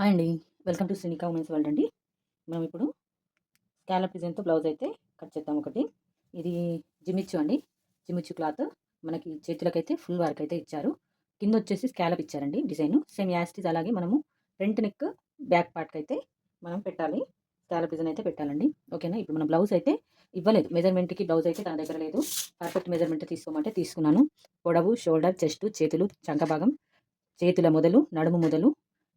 Hi అండి. Welcome to Srinika women's world అండి. మనం ఇప్పుడు స్కాలప్ డిజైన్తో బ్లౌజ్ అయితే కట్ చేద్దాం ఒకటి. ఇది జిమిచ్చు అండి. జిమిచ్చు క్లాత్ మనకి చేతులకైతే ఫుల్ వర్క్ అయితే ఇచ్చారు. కింద వచ్చేసి స్కాలప్ ఇచ్చారండి డిజైన్. సేమ్ యాస్టిజ్ అలాగే మనము ఫ్రంట్ నెక్ బ్యాక్ పార్ట్కి అయితే మనం పెట్టాలి. స్కాలప్ డిజైన్ అయితే పెట్టాలండి. ఓకేనా? ఇప్పుడు మన బ్లౌజ్ అయితే ఇవ్వలేదు. మెజర్మెంట్కి బ్లౌజ్ అయితే తన దగ్గర లేదు. పర్ఫెక్ట్ మెజర్మెంట్ తీసుకోమంటే తీసుకున్నాను. పొడవు షోల్డర్ చెస్ట్ చేతులు చంక భాగం చేతుల మొదలు నడుము మొదలు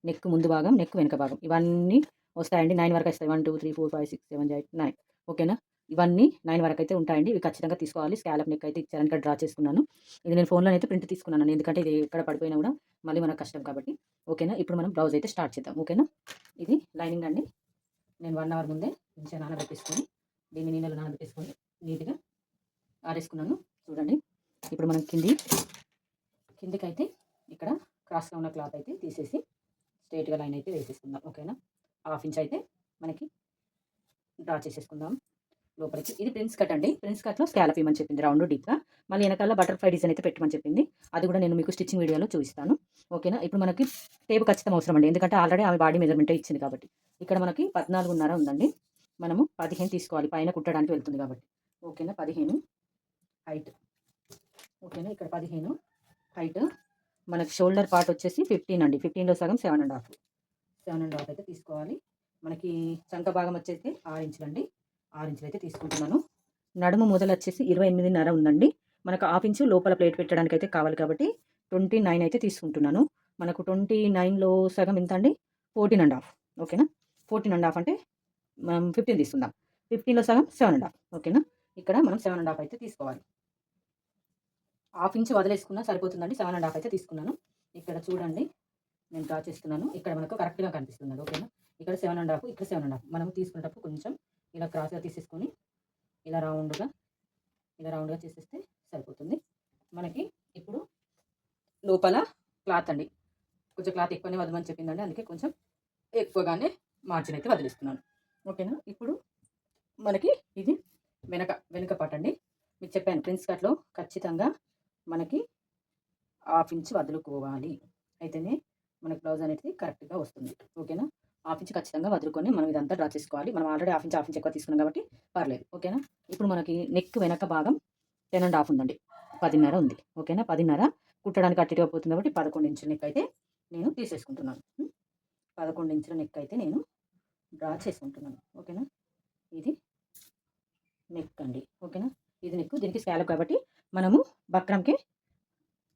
నెక్ ముందు భాగం నెక్ వెనక భాగం. ఇవన్నీ వస్తాయండి. నైన్ వరకు వస్తాయి. One two three four five six seven eight nine. ఓకేనా? ఇవన్నీ నైన్ వరకు అయితే ఉంటాయండి. ఇవి ఖచ్చితంగా తీసుకోవాలి. స్కాలప్ నెక్ అయితే ఇచ్చారని ఇక్కడ డ్రా చేసుకున్నాను. ఇది నేను ఫోన్లో అయితే ప్రింట్ తీసుకున్నాను. ఎందుకంటే ఇది ఎక్కడ పడిపోయినా కూడా మళ్ళీ మనకు కష్టం కాబట్టి. ఓకేనా? ఇప్పుడు మనం బ్లౌజ్ అయితే స్టార్ట్ చేద్దాం. ఓకేనా? ఇది లైనింగ్ అండి. నేను వన్ అవర్ ముందే మంచిగా నానబెట్టేసుకొని దీన్ని నీళ్ళలో నానబెట్టేసుకొని నీట్గా ఆరేసుకున్నాను. చూడండి. ఇప్పుడు మనం కింది కిందికైతే ఇక్కడ క్రాస్గా ఉన్న క్లాత్ అయితే తీసేసి స్ట్రేట్గా లైన్ అయితే వేసేసుకుందాం. ఓకేనా? హాఫ్ ఇంచ్ అయితే మనకి డ్రా చేసేసుకుందాం లోపలికి. ఇది ప్రిన్స్ కట్ అండి. ప్రిన్స్ కట్లో స్కాలప్ ఇవ్వమని చెప్పింది. రౌండ్ డీప్గా. మళ్ళీ వెనకాల బటర్ఫ్లై డిజైన్ అయితే పెట్టమని చెప్పింది. అది కూడా నేను మీకు స్టిచ్చింగ్ వీడియోలో చూపిస్తాను. ఓకేనా? ఇప్పుడు మనకి టేపు ఖచ్చితం అవసరం అండి. ఎందుకంటే ఆల్రెడీ ఆమె బాడీ మెజర్మెంట్ ఇచ్చింది కాబట్టి. ఇక్కడ మనకి పద్నాలుగున్నర ఉందండి. మనము పదిహేను తీసుకోవాలి. పైన కుట్టడానికి వెళ్తుంది కాబట్టి. ఓకేనా? పదిహేను హైట్. ఓకేనా? ఇక్కడ పదిహేను హైట్. మనకి షోల్డర్ పార్ట్ వచ్చేసి ఫిఫ్టీన్ అండి. ఫిఫ్టీన్లో సగం seven and half. Seven and half అయితే తీసుకోవాలి. మనకి చంక భాగం వచ్చేసి ఆరు ఇంచులు అండి. ఆరు ఇంచులు అయితే తీసుకుంటున్నాను. నడుము మొదలు వచ్చేసి ఇరవై ఎనిమిదిన్నర ఉందండి. మనకు హాఫ్ ఇంచు లోపల ప్లేట్ పెట్టడానికి అయితే కావాలి కాబట్టి ట్వంటీ నైన్ అయితే తీసుకుంటున్నాను. మనకు ట్వంటీ నైన్లో సగం ఎంత అండి? Fourteen and half. ఓకేనా? ఫోర్టీన్ అండ్ హాఫ్ అంటే మనం ఫిఫ్టీన్ తీసుకుందాం. ఫిఫ్టీన్లో సగం సెవెన్ అండ్ హాఫ్. ఓకేనా? ఇక్కడ మనం సెవెన్ అండ్ హాఫ్ అయితే తీసుకోవాలి. హాఫ్ ఇంచ్ వదిలేసుకున్నా సరిపోతుందండి. సెవెన్ అండ్ హాఫ్ అయితే తీసుకున్నాను. ఇక్కడ చూడండి. నేను డ్రా చేస్తున్నాను. ఇక్కడ మనకు కరెక్ట్గా కనిపిస్తుంది. ఓకేనా? ఇక్కడ సెవెన్ అండ్ హాఫ్ ఇక్కడ సెవెన్ అండ్ హాఫ్. మనం తీసుకునేటప్పుడు కొంచెం ఇలా క్రాస్గా తీసేసుకొని ఇలా రౌండ్గా ఇలా రౌండ్గా చేసేస్తే సరిపోతుంది. మనకి ఇప్పుడు లోపల క్లాత్ అండి. కొంచెం క్లాత్ ఎక్కువనే వదమని చెప్పిందండి. అందుకే కొంచెం ఎక్కువగానే మార్జిన్ అయితే వదిలిస్తున్నాను. ఓకేనా? ఇప్పుడు మనకి ఇది వెనక వెనుక పాట అండి. మీకు చెప్పాను ప్రిన్స్ కట్లో ఖచ్చితంగా మనకి హాఫ్ ఇంచ్ వదులుకోవాలి. అయితేనే మనకి బ్లౌజ్ అనేది కరెక్ట్గా వస్తుంది. ఓకేనా? హాఫ్ ఇంచ్ ఖచ్చితంగా వదులుకొని మనం ఇదంతా డ్రా చేసుకోవాలి. మనం already half inch half inch ఎక్కువ తీసుకున్నాం కాబట్టి పర్లేదు. ఓకేనా? ఇప్పుడు మనకి నెక్ వెనక భాగం టెన్ అండ్ హాఫ్ ఉందండి. పదిన్నర ఉంది. ఓకేనా? పదిన్నర కుట్టడానికి అట్టిగా పోతుంది కాబట్టి పదకొండు ఇంచుల నెక్ అయితే నేను తీసేసుకుంటున్నాను. పదకొండు ఇంచుల నెక్ అయితే నేను డ్రా చేసుకుంటున్నాను. ఓకేనా? ఇది నెక్ అండి. ఓకేనా? ఇది నెక్. దీనికి స్కాలప్ కాబట్టి మనము బక్రంకి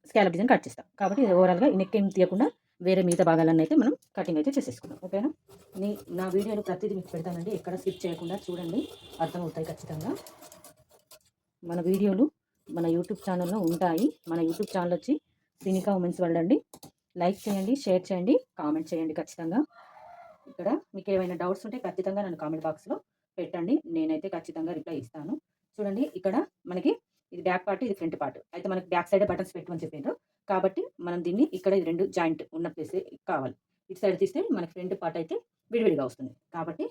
స్కాలప్ డిజైన్ కట్ చేస్తాం. కాబట్టి ఇది ఓవరాల్గా నెక్ ఏం తీయకుండా వేరే మిగతా భాగాలన్నీ అయితే మనం కటింగ్ అయితే చేసేసుకుందాం. ఓకేనా నీ? నా వీడియోలు ప్రతిదీ మీకు పెడతానండి. ఎక్కడ స్కిప్ చేయకుండా చూడండి. అర్థమవుతాయి ఖచ్చితంగా. మన వీడియోలు మన యూట్యూబ్ ఛానల్లో ఉంటాయి. మన యూట్యూబ్ ఛానల్ వచ్చి సినికా ఉమెన్స్ వరల్డ్ అండి. లైక్ చేయండి షేర్ చేయండి కామెంట్ చేయండి ఖచ్చితంగా. ఇక్కడ మీకు ఏమైనా డౌట్స్ ఉంటే ఖచ్చితంగా నన్ను కామెంట్ బాక్స్లో పెట్టండి. నేనైతే ఖచ్చితంగా రిప్లై ఇస్తాను. చూడండి ఇక్కడ మనకి ఇది బ్యాక్ పార్ట్ ఇది ఫ్రంట్ పార్ట్ అయితే మనకి బ్యాక్ సైడ్ బటన్స్ పెట్టమని చెప్పారు. కాబట్టి మనం దీన్ని ఇక్కడ ఇది రెండు జాయింట్ ఉన్న ప్లేస్ కావాలి. ఇటు సైడ్ తీస్తే మనకి ఫ్రంట్ పార్ట్ అయితే విడివిడిగా వస్తుంది. కాబట్టి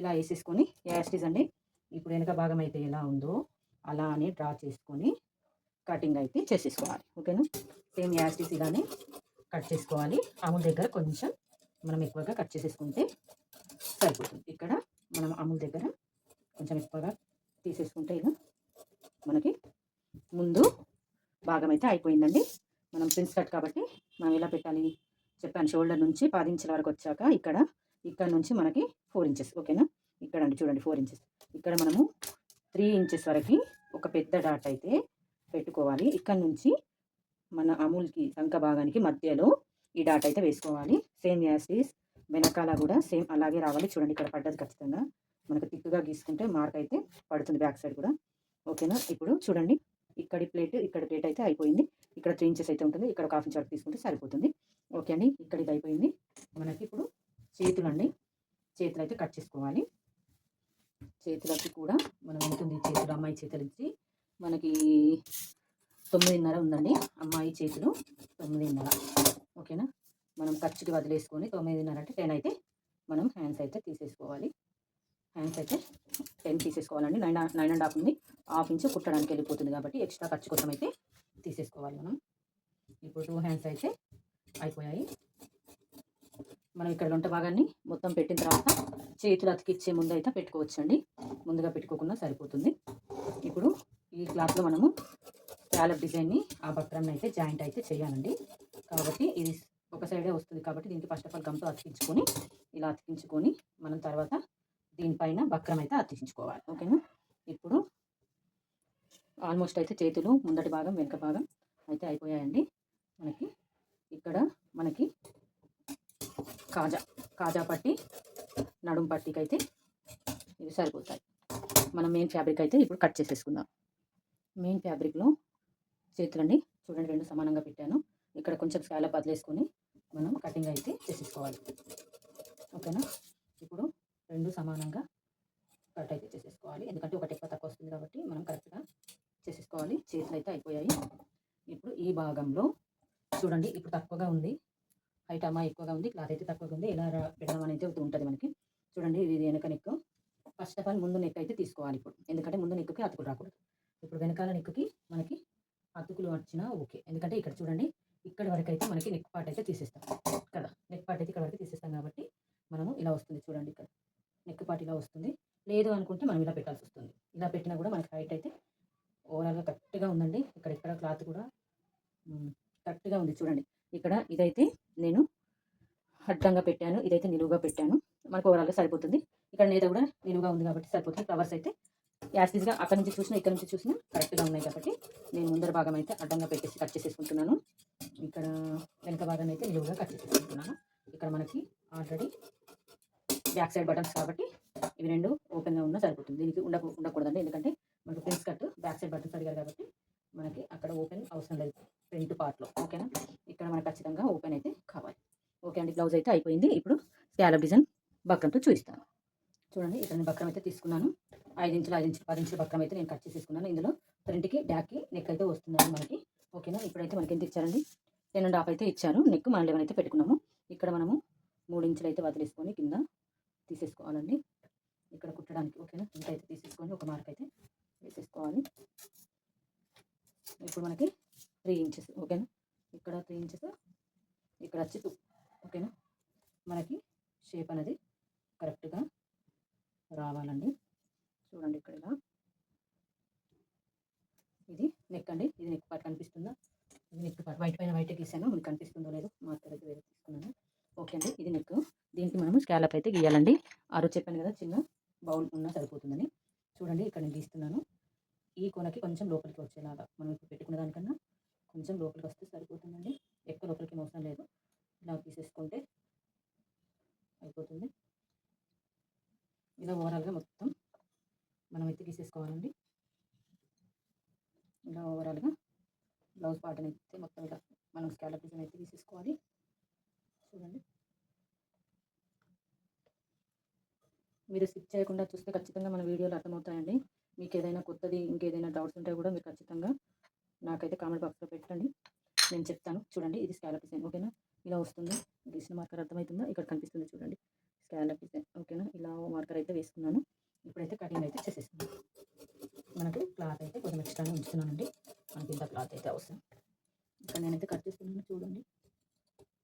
ఇలా వేసేసుకొని యాస్టీస్ అండి. ఇప్పుడు వెనక భాగం అయితే ఎలా ఉందో అలానే డ్రా చేసుకొని కటింగ్ అయితే చేసేసుకోవాలి. ఓకేనా సేమ్ యాస్టీస్ ఇలానే కట్ చేసుకోవాలి. అమూల్ దగ్గర కొంచెం మనం ఎక్కువగా కట్ చేసేసుకుంటే సరిపోతుంది. ఇక్కడ మనం అమూల్ దగ్గర కొంచెం ఎక్కువగా తీసేసుకుంటే ఇలా మనకి ముందు భాగం అయితే అయిపోయిందండి. మనం ప్రిన్స్ కట్ కాబట్టి మనం ఎలా పెట్టాలి? చెప్పాను షోల్డర్ నుంచి పది ఇంచుల వరకు వచ్చాక ఇక్కడ ఇక్కడ నుంచి మనకి ఫోర్ ఇంచెస్ ఓకేనా? ఇక్కడ అండి చూడండి ఫోర్ ఇంచెస్. ఇక్కడ మనము త్రీ ఇంచెస్ వరకు ఒక పెద్ద డాట్ అయితే పెట్టుకోవాలి. ఇక్కడ నుంచి మన అమూల్కి సంఖ భాగానికి మధ్యలో ఈ డాట్ అయితే వేసుకోవాలి. సేమ్ యాసిస్ వెనకాల కూడా సేమ్ అలాగే రావాలి. చూడండి ఇక్కడ పడ్డది ఖచ్చితంగా. మనకు తిక్కుగా గీసుకుంటే మార్క్ అయితే పడుతుంది బ్యాక్ సైడ్ కూడా. ఓకేనా? ఇప్పుడు చూడండి ఇక్కడి ప్లేట్ ఇక్కడ ప్లేట్ అయితే అయిపోయింది. ఇక్కడ త్రీ ఇంచెస్ అయితే ఉంటుంది. ఇక్కడ ఒక హాఫ్ ఇంచ్ వరకు తీసుకుంటే సరిపోతుంది. ఓకే అండి ఇక్కడ ఇది అయిపోయింది. మనకి ఇప్పుడు చేతులు అండి చేతులు అయితే కట్ చేసుకోవాలి. చేతులకి కూడా మనం ఉంటుంది చేతులు అమ్మాయి చేతులు ఇచ్చి. మనకి తొమ్మిదిన్నర ఉందండి. అమ్మాయి చేతులు తొమ్మిదిన్నర. ఓకేనా? మనం ఖర్చుకి వదిలేసుకొని తొమ్మిదిన్నర అంటే టెన్ అయితే మనం హ్యాండ్స్ అయితే తీసేసుకోవాలి. హ్యాండ్స్ అయితే టెన్ తీసేసుకోవాలండి నైన్ నైన్ అండ్ హాఫ్ ఉంది. హాఫ్ ఇంచ్ కుట్టడానికి వెళ్ళిపోతుంది కాబట్టి ఎక్స్ట్రా ఖర్చు కోసం అయితే తీసేసుకోవాలి మనం. ఇప్పుడు టూ హ్యాండ్స్ అయితే అయిపోయాయి. మనం ఇక్కడ వంట భాగాన్ని మొత్తం పెట్టిన తర్వాత చేతులు అతికిచ్చే ముందు అయితే పెట్టుకోవచ్చండి. ముందుగా పెట్టుకోకుండా సరిపోతుంది. ఇప్పుడు ఈ క్లాత్లో మనము ప్యాలప్ డిజైన్ని ఆ బక్రాన్ని అయితే జాయింట్ అయితే చేయాలండి. కాబట్టి ఇది ఒక సైడే వస్తుంది కాబట్టి దీనికి ఫస్ట్ ఆఫ్ ఆల్ గమ్తో అతికించుకొని ఇలా అతికించుకొని మనం తర్వాత దీనిపైన బక్రం అయితే అతికించుకోవాలి ఓకేనా? ఇప్పుడు ఆల్మోస్ట్ అయితే చేతులు ముందటి భాగం వెనక భాగం అయితే అయిపోయాయండి. మనకి ఇక్కడ మనకి కాజా కాజా పట్టి నడుం పట్టీకి అయితే ఇవి సరిపోతాయి. మనం మెయిన్ ఫ్యాబ్రిక్ అయితే ఇప్పుడు కట్ చేసేసుకుందాం. మెయిన్ ఫ్యాబ్రిక్లో చేతులండి చూడండి రెండు సమానంగా పెట్టాను. ఇక్కడ కొంచెం స్కాలప్ వదిలేసుకొని మనం కటింగ్ అయితే చేసేసుకోవాలి. ఓకేనా? ఇప్పుడు రెండు సమానంగా కట్ అయితే చేసేసుకోవాలి. ఎందుకంటే ఒకటి ఎక్కువ తక్కువ వస్తుంది కాబట్టి మనం కరెక్ట్గా చేసేసుకోవాలి. చేతులు అయితే అయిపోయాయి. ఇప్పుడు ఈ భాగంలో చూడండి ఇప్పుడు తక్కువగా ఉంది. హైట్ అమ్మా ఎక్కువగా ఉంది. క్లాత్ అయితే తక్కువగా ఉంది. ఇలా రా- పెట్టడం అనేది ఉంటుంది మనకి. చూడండి ఇది వెనక నెక్. ఫస్ట్ ఆఫ్ ఆల్ ముందు నెక్ అయితే తీసుకోవాలి ఇప్పుడు. ఎందుకంటే ముందు నెక్కి అతుకులు రాకూడదు. ఇప్పుడు వెనకాల నెక్కి మనకి అతుకులు వచ్చినా ఓకే. ఎందుకంటే ఇక్కడ చూడండి ఇక్కడ వరకు అయితే మనకి నెక్ పార్ట్ అయితే తీసేస్తాం కదా నెక్ పార్ట్ అయితే ఇక్కడ వరకు తీసేస్తాం కాబట్టి మనము ఇలా వస్తుంది చూడండి ఇక్కడ నెక్ పార్ట్ ఇలా వస్తుంది లేదు అనుకుంటే మనం ఇలా పెట్టాల్సి వస్తుంది ఇలా పెట్టినా కూడా మనకి హైట్ అయితే ఓవరాల్గా కరెక్ట్గా ఉందండి. ఇక్కడ ఇక్కడ క్లాత్ కూడా కరెక్ట్గా ఉంది. చూడండి. ఇక్కడ ఇదైతే నేను అడ్డంగా పెట్టాను. ఇదైతే నిలువుగా పెట్టాను. మనకు ఓవరాల్గా సరిపోతుంది. ఇక్కడ నేత కూడా నిలువుగా ఉంది కాబట్టి సరిపోతుంది. ఫ్లవర్స్ అయితే యాసిడ్గా అక్కడ నుంచి చూసినా ఇక్కడ నుంచి చూసినా కరెక్ట్గా ఉన్నాయి కాబట్టి నేను ముందర భాగం అయితే అడ్డంగా పెట్టేసి కట్ చేసేసుకుంటున్నాను. ఇక్కడ వెనక భాగం అయితే నిలువుగా కట్ చేసేసుకుంటున్నాను. ఇక్కడ మనకి ఆల్రెడీ బ్యాక్ సైడ్ బటన్స్ కాబట్టి ఇవి రెండు ఓపెన్గా ఉన్నా సరిపోతుంది. దీనికి ఉండ ఉండకూడదండి. ఎందుకంటే మనకు prince cut back side buttons అడిగారు కాబట్టి మనకి అక్కడ ఓపెన్ అవసరం లేదు. ఫ్రంట్ పార్ట్లో ఓకేనా ఇక్కడ మనకు ఖచ్చితంగా ఓపెన్ అయితే కావాలి. ఓకే అండి. బ్లౌజ్ అయితే అయిపోయింది. ఇప్పుడు స్కాలప్ డిజైన్ బక్రంతో చూపిస్తాను. చూడండి. ఇక్కడ నేను బక్రం అయితే తీసుకున్నాను. ఐదు ఇంచులు ఐదు ఇంచులు పది ఇంచుల బక్రం అయితే నేను కట్ చేసేసుకున్నాను. ఇందులో ఫ్రంట్కి బ్యాక్కి నెక్ అయితే వస్తుందండి మనకి. ఓకేనా ఇప్పుడైతే మనకి ఎంత ఇచ్చారండి? టెన్ అండ్ హాఫ్ అయితే ఇచ్చారు. నెక్ మనం లెవెన్ అయితే పెట్టుకున్నాము. ఇక్కడ మనము మూడు ఇంచులు అయితే వదిలేసుకొని కింద తీసేసుకోవాలండి. ఇక్కడ కుట్టడానికి ఓకేనా? ఇంత అయితే తీసేసుకొని ఒక మార్క్ అయితే వేసేసుకోవాలి. ఇప్పుడు మనకి త్రీ ఇంచెస్ ఓకేనా? ఇక్కడ త్రీ ఇంచెస్ ఇక్కడ వచ్చి టూ ఓకేనా? మనకి షేప్ అనేది కరెక్ట్గా రావాలండి. చూడండి ఇక్కడ ఇలా. ఇది నెక్ అండి. ఇది నెక్ పార్ట్ కనిపిస్తుందా? ఇది నెక్ పార్ట్ వైట్ పైన వైట్ గీసాను? మీకు కనిపిస్తుందో లేదో మార్కెట్ అయితే వేరే తీసుకున్నాను. ఓకే అండి ఇది నెక్ దీనికి మనం స్కాలప్ అయితే గీయాలండి. ఆరు చెప్పాను కదా చిన్న బౌల్ ఉన్నా సరిపోతుందని. చూడండి ఇక్కడ నేను గీస్తున్నాను. ఈ కొనకి కొంచెం లోపలికి వచ్చేలాగా మనం ఇప్పుడు పెట్టుకున్న దానికన్నా కొంచెం లోపలికి వస్తే సరిపోతుందండి. ఎక్కువ లోపలికి అవసరం లేదు. ఇలా తీసేసుకుంటే అయిపోతుంది. ఇలా ఓవరాల్గా మొత్తం మనం అయితే తీసేసుకోవాలండి ఇలా ఓవరాల్గా బ్లౌజ్ పార్ట్ అయితే మొత్తం ఇలా మనం స్కాలప్ డిజైన్ అయితే తీసేసుకోవాలి చూడండి. మీరు స్కిప్ చేయకుండా చూస్తే ఖచ్చితంగా మన వీడియోలు అర్థమవుతాయండి. మీకు ఏదైనా కొత్తది ఇంకేదైనా డౌట్స్ ఉంటే కూడా మీరు ఖచ్చితంగా నాకైతే కామెంట్ బాక్స్లో పెట్టండి. నేను చెప్తాను. చూడండి ఇది స్కాలప్ డిజైన్. ఓకేనా? ఇలా వస్తుంది. గీసిన మార్కర్ అర్థమవుతుందా ఇక్కడ కనిపిస్తుంది చూడండి. Scallop design. ఓకేనా? ఇలా మార్కర్ అయితే వేసుకున్నాను. ఇప్పుడైతే కటింగ్ అయితే చేసేస్తున్నాను. మనకి క్లాత్ అయితే కొంచెం ఎక్స్ట్రానే ఉంచుతున్నానండి. మనకి ఇంత క్లాత్ అయితే అవసరం. ఇక్కడ నేనైతే కట్ చేస్తున్నాను చూడండి.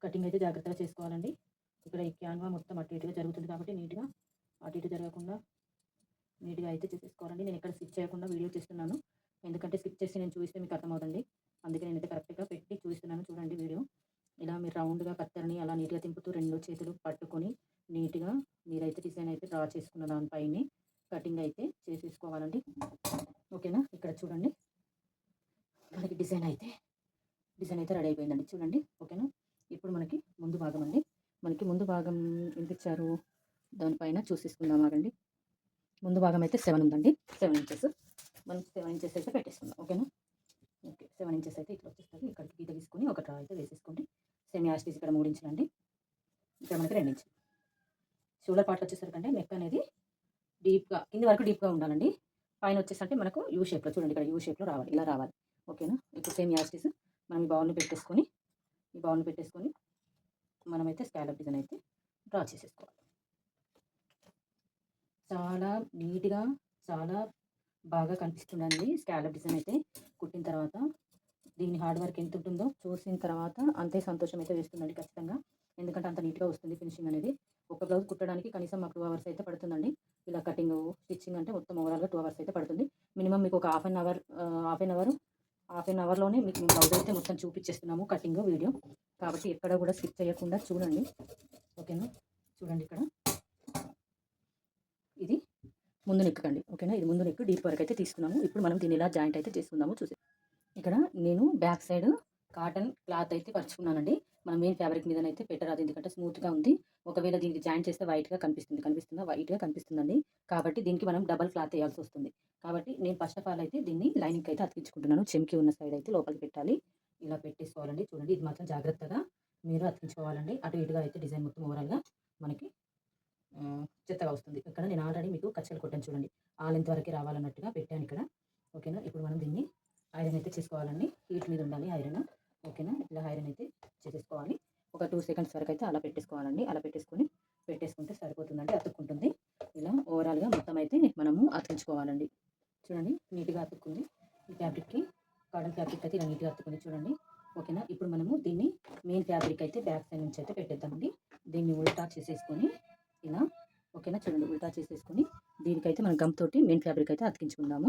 కటింగ్ అయితే జాగ్రత్తగా చేసుకోవాలండి. ఇక్కడ ఈ క్యాన్వా మొత్తం అటు ఇటుగా జరుగుతుంది కాబట్టి నీట్గా అటు ఇటు జరగకుండా నీట్గా అయితే చేసేసుకోవాలండి. నేను ఇక్కడ స్కిప్ చేయకుండా వీడియో చేస్తున్నాను. ఎందుకంటే స్కిప్ చేసి నేను చూస్తే మీకు అర్థమవుతుంది. అందుకే నేనైతే కరెక్ట్గా పెట్టి చూస్తున్నాను. చూడండి వీడియో. ఇలా మీరు రౌండ్గా కత్తెరని అలా నీట్గా తింపుతూ రెండు చేతులు పట్టుకొని నీట్గా మీరైతే డిజైన్ అయితే డ్రా చేసుకున్న దానిపైనే కటింగ్ అయితే చేసేసుకోవాలండి. ఓకేనా? ఇక్కడ చూడండి. మనకి డిజైన్ అయితే డిజైన్ అయితే రెడీ అయిపోయిందండి. చూడండి. ఓకేనా? ఇప్పుడు మనకి ముందు భాగం అండి. మనకి ముందు భాగం ఎంత ఇచ్చారు? దానిపైన చూసేసుకుందాం ఆగండి. ముందు భాగం అయితే సెవెన్ ఉందండి. Seven inches. మనం సెవెన్ ఇంచెస్ అయితే పెట్టేసుకుందాం. ఓకేనా? ఓకే. సెవెన్ ఇంచెస్ అయితే ఇట్లా వచ్చేస్తుంది. ఇక్కడికి గీత తీసుకొని ఒక డ్రా అయితే వేసేసుకోండి. సేమ్ యాస్టీస్ ఇక్కడ మూడు ఇంచులండి ఇక్కడ మనకి రెండు ఇంచులు. షోల్డర్ పార్ట్ వచ్చేసరికంటే నెక్ అనేది డీప్గా కింది వరకు డీప్గా ఉండాలండి. పైన వచ్చేసరికి మనకు యూ షేప్లో చూడండి. ఇక్కడ యూ షేప్లో రావాలి. ఇలా రావాలి. ఓకేనా? ఇప్పుడు సేమ్ యాస్టీస్ మనం ఈ బౌల్ని పెట్టేసుకొని ఈ బౌల్ని పెట్టేసుకొని మనమైతే స్కాలప్ డిజైన్ అయితే డ్రా చేసేసుకోవాలి. చాలా నీట్గా చాలా బాగా కనిపిస్తుందండి స్కాలప్ డిజైన్ అయితే. కుట్టిన తర్వాత దీని హార్డ్ వర్క్ ఎంత ఉంటుందో చూసిన తర్వాత అంతే సంతోషం అయితే వేస్తుందండి ఖచ్చితంగా. ఎందుకంటే అంత నీట్గా వస్తుంది ఫినిషింగ్ అనేది. ఒక బ్లౌజ్ కుట్టడానికి కనీసం మాకు టూ అవర్స్ అయితే పడుతుందండి. ఇలా కటింగ్ స్టిచ్చింగ్ అంటే మొత్తం ఓవరాల్గా టూ అవర్స్ అయితే పడుతుంది. మినిమం మీకు ఒక half an hour half an hour half an అవర్లోనే మీకు మేము బ్లౌజ్ అయితే మొత్తం చూపించేస్తున్నాము కటింగ్ వీడియో. కాబట్టి ఎక్కడ కూడా స్కిప్ చేయకుండా చూడండి. ఓకేనా? చూడండి ఇక్కడ. ఇది ముందు నెక్ ఓకేనా? ఇది ముందు నెక్కు డీప్ వరకు అయితే తీసుకున్నాము. ఇప్పుడు మనం దీన్ని ఇలా జాయింట్ అయితే చేసుకుందాము చూసి ఇక్కడ నేను బ్యాక్ సైడ్ కాటన్ క్లాత్ అయితే పరుచుకున్నానండి. మన మెయిన్ ఫ్యాబ్రిక్ మీదనైతే పెట్టరాదు ఎందుకంటే స్మూత్గా ఉంది. ఒకవేళ దీనికి జాయింట్ చేస్తే వైట్గా కనిపిస్తుంది. కనిపిస్తుందా? వైట్గా కనిపిస్తుందండి. కాబట్టి దీనికి మనం డబల్ క్లాత్ వేయాల్సి వస్తుంది. కాబట్టి నేను ఫస్ట్ ఆఫ్ ఆల్ అయితే దీన్ని లైనింగ్ అయితే అతికించుకుంటున్నాను. చెంకి ఉన్న సైడ్ అయితే లోపలికి పెట్టాలి. ఇలా పెట్టేసుకోవాలండి. చూడండి ఇది మాత్రం జాగ్రత్తగా మీరు అతికించుకోవాలండి. అటు ఇటుగా అయితే డిజైన్ మొత్తం ఓవరాల్గా మనకి చెత్తగా వస్తుంది. ఇక్కడ నేను ఆల్రెడీ మీకు కచ్చలు కొట్టాను చూడండి. ఆ లెంత్ వరకు రావాలన్నట్టుగా పెట్టాను ఇక్కడ. ఓకేనా? ఇప్పుడు మనం దీన్ని ఐరన్ అయితే చేసుకోవాలండి. హీట్ మీద ఉండాలి ఐరన్ ఓకేనా? ఇలా ఐరన్ అయితే చేసేసుకోవాలి. ఒక టూ సెకండ్స్ వరకు అయితే అలా పెట్టేసుకోవాలండి. అలా పెట్టేసుకొని పెట్టేసుకుంటే సరిపోతుందండి. అతుక్కుంటుంది. ఇలా ఓవరాల్గా మొత్తం అయితే మనము అతికించుకోవాలండి చూడండి నీట్గా అతుక్కుంది. ఈ ఫ్యాబ్రిక్కి కాటన్ ఫ్యాబ్రిక్ అయితే ఇలా నీట్గా అతుక్కుంది చూడండి. ఓకేనా? ఇప్పుడు మనము దీన్ని మెయిన్ ఫ్యాబ్రిక్ అయితే బ్యాక్ సైడ్ నుంచి అయితే పెట్టేద్దామండి. దీన్ని ఉల్టా చేసేసుకొని ఇలా ఓకేనా? చూడండి ఉల్టా చేసేసుకొని దీనికైతే మనం గమ్ తోటి మెయిన్ ఫ్యాబ్రిక్ అయితే అతికించుకుందాము.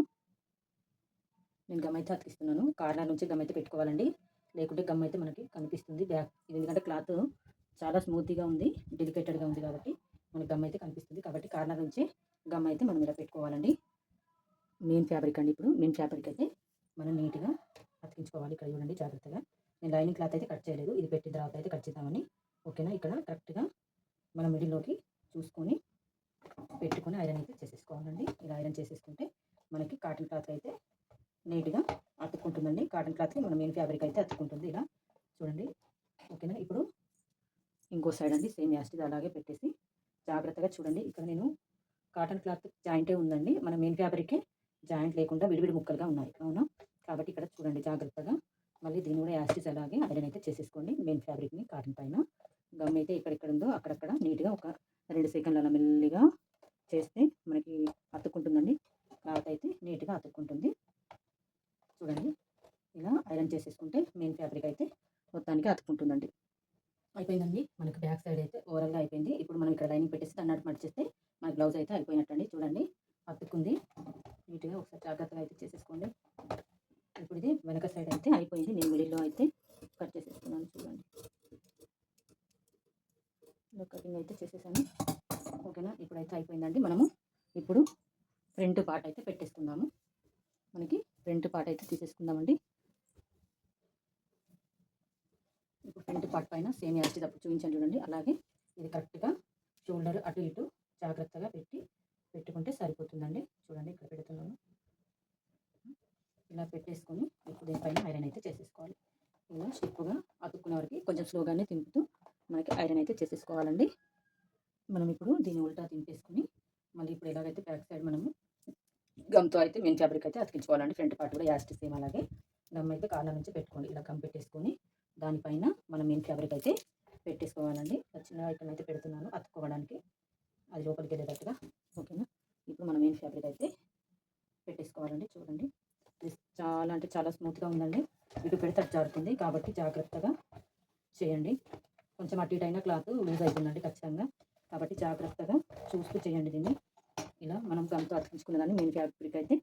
నేను గమ్ అయితే అతికిస్తున్నాను. కార్నర్ నుంచి గమ్ అయితే పెట్టుకోవాలండి. లేకుంటే గమ్ అయితే మనకి కనిపిస్తుంది. బ్యాక్ ఇది ఎందుకంటే క్లాత్ చాలా స్మూత్గా ఉంది డెలికేటెడ్గా ఉంది కాబట్టి మనకి గమ్ అయితే కనిపిస్తుంది. కాబట్టి కార్నర్ నుంచి గమ్ అయితే మనం ఇలా పెట్టుకోవాలండి. మెయిన్ ఫ్యాబ్రిక్ అండి ఇప్పుడు. మెయిన్ ఫ్యాబ్రిక్ అయితే మనం నీట్గా అతికించుకోవాలి. ఇక్కడ చూడండి జాగ్రత్తగా. నేను లైనింగ్ క్లాత్ అయితే కట్ చేయలేదు. ఇది పెట్టిన తర్వాత అయితే కట్ చేద్దామని. ఓకేనా? ఇక్కడ కరెక్ట్గా మనం మిడిల్లోకి చూసుకొని పెట్టుకొని ఐరన్ అయితే చేసేసుకోవాలండి. ఇలా ఐరన్ చేసేసుకుంటే మనకి కాటన్ క్లాత్ అయితే నీట్గా అతుక్కుంటుందండి. కాటన్ క్లాత్కి మన మెయిన్ ఫ్యాబ్రిక్ అయితే అతుక్కుంటుంది ఇలా. చూడండి. ఓకేనా? ఇప్పుడు ఇంకో సైడ్ అండి సేమ్ యాస్టిజ్ అలాగే పెట్టేసి జాగ్రత్తగా చూడండి. ఇక్కడ నేను కాటన్ క్లాత్ జాయింటే ఉందండి. మన మెయిన్ ఫ్యాబ్రిక్కే జాయింట్ లేకుండా విడివిడి ముక్కలుగా ఉన్నాయి. అవునా? కాబట్టి ఇక్కడ చూడండి జాగ్రత్తగా. మళ్ళీ దీని కూడా యాస్టిస్ అలాగే ఐరన్ అయితే చేసేసుకోండి. మెయిన్ ఫ్యాబ్రిక్ని కాటన్ పైన గమ్ అయితే ఎక్కడెక్కడ ఉందో అక్కడక్కడ నీట్గా ఒక రెండు సెకండ్ల అలా మెల్లిగా చేస్తే మనకి అతుక్కుంటుందండి క్లాత్ అయితే నీట్గా అతుక్కుంటుంది చూడండి ఇలా ఐరన్ చేసేసుకుంటే మెయిన్ ఫ్యాబ్రిక్ అయితే మొత్తానికి అతుక్కుంటుందండి అయిపోయిందండి మనకి బ్యాక్ సైడ్ అయితే ఓవరాల్గా అయిపోయింది ఇప్పుడు మనం ఇక్కడ లైనింగ్ పెట్టేసి దాన్ని అటు మడిచేస్తే మన బ్లౌజ్ అయితే అయిపోయినట్టండి చూడండి అతుక్కుంది నీట్గా ఒకసారి జాగ్రత్తగా అయితే చేసేసుకోండి ఇప్పుడు ఇది వెనక సైడ్ అయితే అయిపోయింది. నేను మిడిల్లో అయితే కట్ చేసేసుకున్నాను చూడండి. ఇలా కటింగ్ అయితే చేసేసాను. ఓకేనా? ఇప్పుడైతే అయిపోయిందండి. మనము ఇప్పుడు ఫ్రంట్ పార్ట్ అయితే పెట్టేసుకుందాము మనకి ఫ్రంట్ పార్ట్ అయితే తీసేసుకుందామండి. ఇప్పుడు ఫ్రంట్ పార్ట్ పైన సేమ్ యాస్టిజ్ చూపించండి చూపించాను చూడండి. అలాగే ఇది కరెక్ట్గా షోల్డర్ అటు ఇటు జాగ్రత్తగా పెట్టి పెట్టుకుంటే సరిపోతుందండి. చూడండి ఇక్కడ పెడుతున్నాను. ఇలా పెట్టేసుకొని ఇప్పుడు దీనిపైన ఐరన్ అయితే చేసేసుకోవాలి. ఇలా స్టిప్గా అతుక్కునే వరకు కొంచెం స్లోగానే తింపుతూ మనకి ఐరన్ అయితే చేసేసుకోవాలండి. మనం ఇప్పుడు దీన్ని ఉల్టా తింపేసుకొని మళ్ళీ ఇప్పుడు ఎలాగైతే బ్యాక్ సైడ్ మనము గమ్తో అయితే మెయిన్ ఫ్యాబ్రిక్ అయితే అతికించుకోవాలండి. ఫ్రంట్ పార్ట్ కూడా యాస్ట్ సేమ్ అలాగే. గమ్ అయితే కార్నర్ నుంచి పెట్టుకోండి. ఇలా గమ్ పెట్టేసుకొని దానిపైన మనం మెయిన్ ఫ్యాబ్రిక్ అయితే పెట్టేసుకోవాలండి. చిన్న ఐటమ్ అయితే పెడుతున్నాను అతుక్కోవడానికి. అది లోపలికి వెళ్ళేటట్టుగా ఓకేనా ఇప్పుడు మనం మెయిన్ ఫ్యాబ్రిక్ అయితే పెట్టేసుకోవాలండి చూడండి ఇది చాలా అంటే చాలా స్మూత్గా ఉందండి. ఇటు పెడితే జారుతుంది. కాబట్టి జాగ్రత్తగా చేయండి. కొంచెం అటు ఇటు క్లాత్ లూజ్ అవుతుందండి ఖచ్చితంగా. కాబట్టి జాగ్రత్తగా చూస్తూ చేయండి దీన్ని. ఇలా మనం గమ్తో అతికించుకున్న దాన్ని మెయిన్ ఫ్యాబ్రిక్ అయితే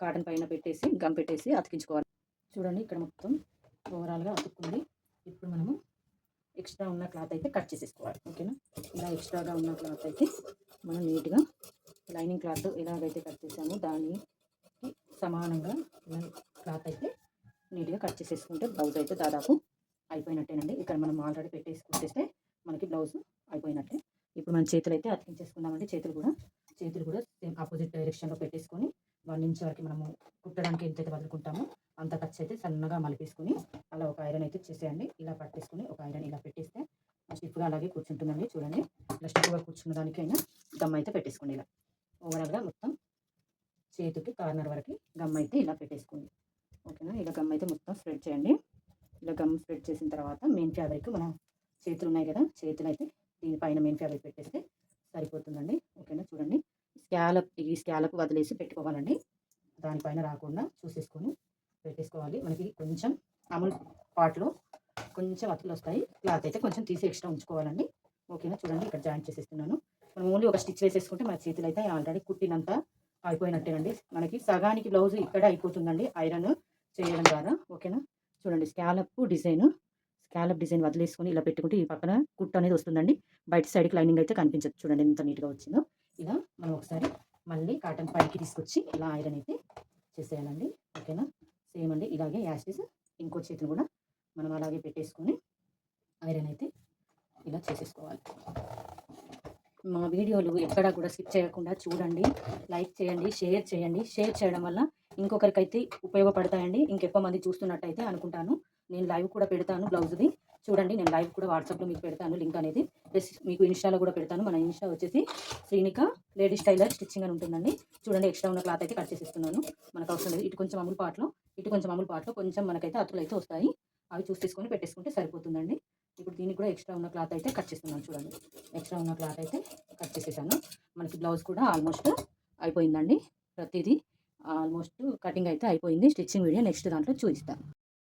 కాటన్ పైన పెట్టేసి గమ్ పెట్టేసి అతికించుకోవాలి. చూడండి ఇక్కడ మొత్తం ఓవరాల్గా అతుక్కుంది. ఇప్పుడు మనము ఎక్స్ట్రా ఉన్న క్లాత్ అయితే కట్ చేసేసుకోవాలి. ఓకేనా? ఇలా ఎక్స్ట్రాగా ఉన్న క్లాత్ అయితే మనం నీట్గా లైనింగ్ క్లాత్ ఎలాగైతే కట్ చేసామో దానికి సమానంగా క్లాత్ అయితే నీట్గా కట్ చేసేసుకుంటే బ్లౌజ్ అయితే దాదాపు అయిపోయినట్టేనండి. ఇక్కడ మనం ఆల్రెడీ పెట్టేసుకుంటేస్తే మనకి బ్లౌజ్ అయిపోయినట్టే. ఇప్పుడు మన చేతులు అయితే అతికించేసుకుందామండి. చేతులు కూడా చేతులు కూడా సేమ్ ఆపోజిట్ డైరెక్షన్లో పెట్టేసుకొని వన్ ఇంచ్ వరకు మనము కుట్టడానికి ఎంతైతే వదులుకుంటామో అంత ఖర్చు అయితే సన్నగా మలిపేసుకుని అలా ఒక ఐరన్ అయితే చేసేయండి. ఇలా పట్టేసుకొని ఒక ఐరన్ ఇలా పెట్టేస్తే స్టిఫ్గా అలాగే కూర్చుంటుందండి. చూడండి. ఇలా స్టిఫ్గా కూర్చున్న దానికైనా గమ్ అయితే పెట్టేసుకోండి ఇలా. ఓవరాల్గా మొత్తం చేతికి కార్నర్ వరకు గమ్ అయితే ఇలా పెట్టేసుకోండి. ఇలా గమ్ అయితే మొత్తం స్ప్రెడ్ చేయండి. ఇలా గమ్ స్ప్రెడ్ చేసిన తర్వాత మెయిన్ ఫ్యాబ్రిక్ మన చేతులు ఉన్నాయి కదా చేతులు అయితే దీనిపైన మెయిన్ ఫ్యాబ్రిక్ పెట్టేస్తే సరిపోతుందండి. ఓకేనా? చూడండి. స్కాలప్ ఈ స్కాలప్ వదిలేసి పెట్టుకోవాలండి. దానిపైన రాకుండా చూసేసుకొని పెట్టేసుకోవాలి. మనకి కొంచెం అమూల్ పాట్లో కొంచెం అతులు వస్తాయి. క్లాత్ అయితే కొంచెం తీసి ఎక్స్ట్రా ఉంచుకోవాలండి. ఓకేనా? చూడండి ఇక్కడ జాయింట్ చేసేస్తున్నాను. మనం ఓన్లీ ఒక స్టిచ్ వేసేసుకుంటే మన చేతులు అయితే ఆల్రెడీ కుట్టినంత అయిపోయినట్టేనండి. మనకి సగానికి బ్లౌజ్ ఇక్కడ అయిపోతుందండి. ఐరన్ చేయడం ద్వారా ఓకేనా? చూడండి స్కాలప్ డిజైన్. స్కాలప్ డిజైన్ వదిలేసుకొని ఇలా పెట్టుకుంటే ఈ పక్కన కుట్టు అనేది వస్తుందండి. బయట సైడ్కి లైనింగ్ అయితే కనిపించదు. చూడండి ఎంత నీట్గా వచ్చిందో. ఇలా మనం ఒకసారి మళ్ళీ కాటన్ పైకి తీసుకొచ్చి ఇలా ఐరన్ అయితే చేసేయాలండి. ఓకేనా? సేమ్ అండి. ఇలాగే యాషెస్ ఇంకో చేతిని కూడా మనం అలాగే పెట్టేసుకొని ఐరన్ అయితే ఇలా చేసేసుకోవాలి. మా వీడియోలు ఎక్కడా కూడా స్కిప్ చేయకుండా చూడండి లైక్ చేయండి షేర్ చేయండి. షేర్ చేయడం వల్ల ఇంకొకరికైతే ఉపయోగపడతాయండి. ఇంకెక్కువ మంది చూస్తున్నట్టయితే అనుకుంటాను. నేను లైవ్ కూడా పెడతాను బ్లౌజ్ది. చూడండి నేను లైవ్ కూడా వాట్సాప్లో మీకు పెడతాను లింక్ అనేది. ప్లస్ మీకు ఇన్స్టాలో కూడా పెడతాను. మన ఇన్స్టా వచ్చేసి శ్రీనిక లేడీస్ టైలర్ స్టిచ్చింగ్ అని ఉంటుందండి. చూడండి ఎక్స్ట్రా ఉన్న క్లాత్ అయితే కట్ చేసిస్తున్నాను. మనకు అవసరం లేదు. ఇటు కొంచెం అమలు పాటలో ఇటు కొంచెం అమలు పాటలో కొంచెం మనకైతే అతులు అయితే వస్తాయి. అవి చూసి తీసుకొని పెట్టేసుకుంటే సరిపోతుందండి. ఇప్పుడు దీనికి కూడా ఎక్స్ట్రా ఉన్న క్లాత్ అయితే కట్ చేస్తున్నాను చూడండి. ఎక్స్ట్రా ఉన్న క్లాత్ అయితే కట్ చేసేసాను. మనకి బ్లౌజ్ కూడా ఆల్మోస్ట్ అయిపోయిందండి ప్రతిదీ. ఆల్మోస్ట్ కటింగ్ అయితే అయిపోయింది. స్టిచ్చింగ్ వీడియో నెక్స్ట్ దాంట్లో చూపిస్తాను.